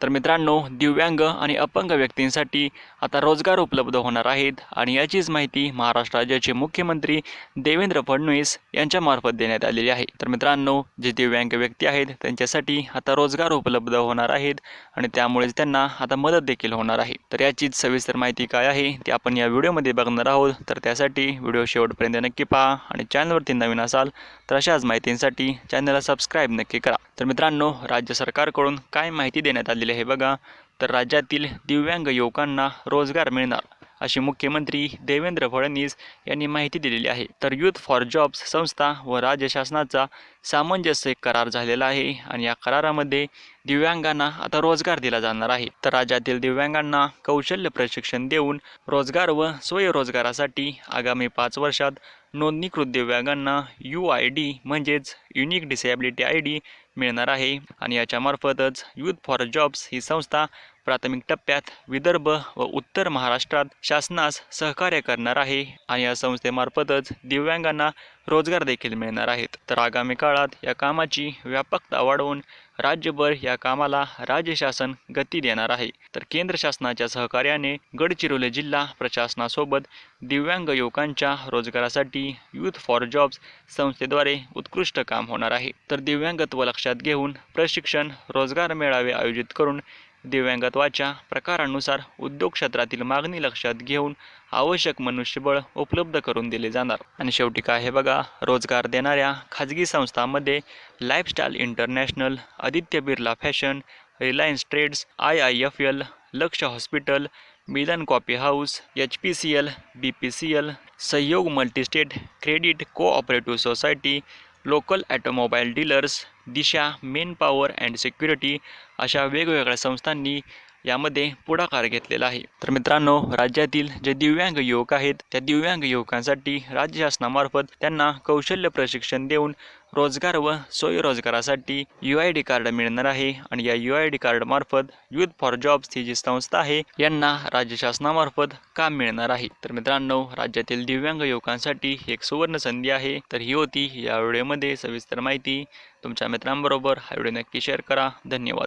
तर मित्रांनो दिव्यांग आणि अपंग व्यक्तींसाठी आता रोजगार उपलब्ध होणार आहेत आणि याचीच माहिती महाराष्ट्र राज्याचे मुख्यमंत्री देवेंद्र फडणवीस यांच्यामार्फत देण्यात आलेली आहे. तर मित्रांनो जे दिव्यांग व्यक्ती आहेत त्यांच्यासाठी आता रोजगार उपलब्ध होणार आहेत आणि त्यामुळेच त्यांना आता मदत देखील होणार आहे. तर याचीच सविस्तर माहिती काय आहे ती आपण या व्हिडिओमध्ये बघणार आहोत. तर त्यासाठी व्हिडिओ शेवटपर्यंत नक्की पहा आणि चॅनलवरती नवीन असाल तर अशाच माहितींसाठी चॅनलला सबस्क्राईब नक्की करा. तर मित्रांनो राज्य सरकारकडून काय माहिती देण्यात आलेली आहे बघा. तर राज्यातील दिव्यांग युवकांना रोजगार मिळणार अशी मुख्यमंत्री देवेंद्र फडणवीस यांनी माहिती दिलेली आहे. तर युथ फॉर जॉब्स संस्था व राज्य शासनाचा सामंजस्य करार झालेला आहे आणि या करारामध्ये दिव्यांगांना आता रोजगार दिला जाणार आहे. तर राज्यातील दिव्यांगांना कौशल्य प्रशिक्षण देऊन रोजगार व स्वयंरोजगारासाठी आगामी पाच वर्षात नोंदणीकृत दिव्यांगांना यू आय डी म्हणजेच युनिक डिसेबिलिटी आय डी मिळणार आहे. आणि याच्यामार्फतच युथ फॉर जॉब्स ही संस्था प्राथमिक टप्प्यात विदर्भ व उत्तर महाराष्ट्रात शासनास सहकार्य करणार आहे. आणि या संस्थेमार्फतच दिव्यांगांना रोजगार देखील मिळणार आहेत. तर आगामी काळात या कामाची व्यापकता वाढवून राज्यभर या कामाला राज्य शासन गती देणार आहे. तर केंद्र शासनाच्या सहकार्याने गडचिरोली जिल्हा प्रशासनासोबत दिव्यांग युवकांच्या रोजगारासाठी युथ फॉर जॉब्स संस्थेद्वारे उत्कृष्ट काम होणार आहे. तर दिव्यांगत्व लक्षात घेऊन प्रशिक्षण रोजगार मेळावे आयोजित करून दिव्यांगत्वाच्या प्रकारानुसार उद्योग क्षेत्रातील मागणी लक्षात घेऊन आवश्यक मनुष्यबळ उपलब्ध करून दिले जाणार. आणि शेवटी काय हे बघा रोजगार देणाऱ्या खाजगी संस्थांमध्ये lifestyle international Aditya Birla fashion Reliance trades I I F L Laksh hospital Milan coffee house H P C L B P C L Sahyog multistate credit cooperative society local automobile dealers Disha men power and security अशा वेगवेगळ्या संस्थांनी यामध्ये पुढाकार घेतलेला आहे. तर मित्रांनो राज्यातील जे दिव्यांग युवक आहेत त्या दिव्यांग युवकांसाठी राज्य शासनामार्फत त्यांना कौशल्य प्रशिक्षण देऊन रोजगार व स्वयंरोजगारासाठी यू आय डी कार्ड मिळणार आहे. आणि या यू आय डी कार्डमार्फत युथ फॉर जॉब्स ही जी संस्था आहे यांना राज्य शासनामार्फत काम मिळणार आहे. तर मित्रांनो राज्यातील दिव्यांग युवकांसाठी ही एक सुवर्ण संधी आहे. तर ही होती या व्हिडिओमध्ये सविस्तर माहिती. तुमच्या मित्रांबरोबर हा व्हिडिओ नक्की शेअर करा. धन्यवाद.